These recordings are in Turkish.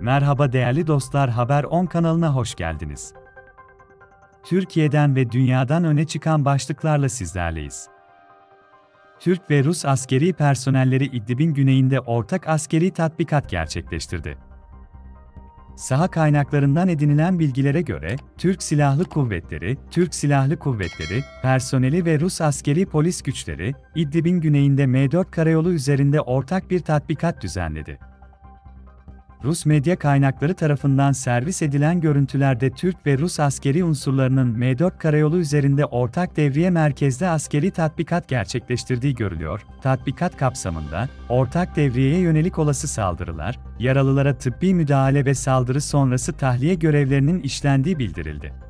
Merhaba değerli dostlar Haber 10 kanalına hoş geldiniz. Türkiye'den ve dünyadan öne çıkan başlıklarla sizlerleyiz. Türk ve Rus askeri personelleri İdlib'in güneyinde ortak askeri tatbikat gerçekleştirdi. Saha kaynaklarından edinilen bilgilere göre, Türk Silahlı Kuvvetleri, Türk Silahlı Kuvvetleri, personeli ve Rus askeri polis güçleri, İdlib'in güneyinde M4 karayolu üzerinde ortak bir tatbikat düzenledi. Rus medya kaynakları tarafından servis edilen görüntülerde Türk ve Rus askeri unsurlarının M4 karayolu üzerinde ortak devriye merkezde askeri tatbikat gerçekleştirdiği görülüyor. Tatbikat kapsamında, ortak devriyeye yönelik olası saldırılar, yaralılara tıbbi müdahale ve saldırı sonrası tahliye görevlerinin işlendiği bildirildi.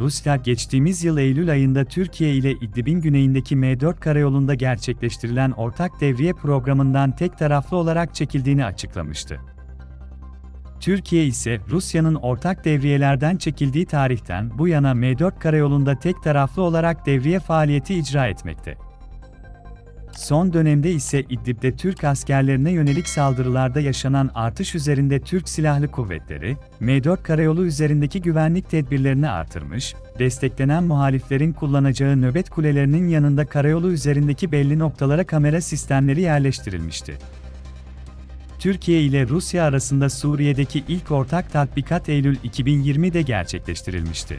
Rusya geçtiğimiz yıl Eylül ayında Türkiye ile İdlib'in güneyindeki M4 karayolunda gerçekleştirilen ortak devriye programından tek taraflı olarak çekildiğini açıklamıştı. Türkiye ise Rusya'nın ortak devriyelerden çekildiği tarihten bu yana M4 karayolunda tek taraflı olarak devriye faaliyeti icra etmekte. Son dönemde ise İdlib'de Türk askerlerine yönelik saldırılarda yaşanan artış üzerinde Türk Silahlı Kuvvetleri, M4 karayolu üzerindeki güvenlik tedbirlerini artırmış, desteklenen muhaliflerin kullanacağı nöbet kulelerinin yanında karayolu üzerindeki belli noktalara kamera sistemleri yerleştirilmişti. Türkiye ile Rusya arasında Suriye'deki ilk ortak tatbikat Eylül 2020'de gerçekleştirilmişti.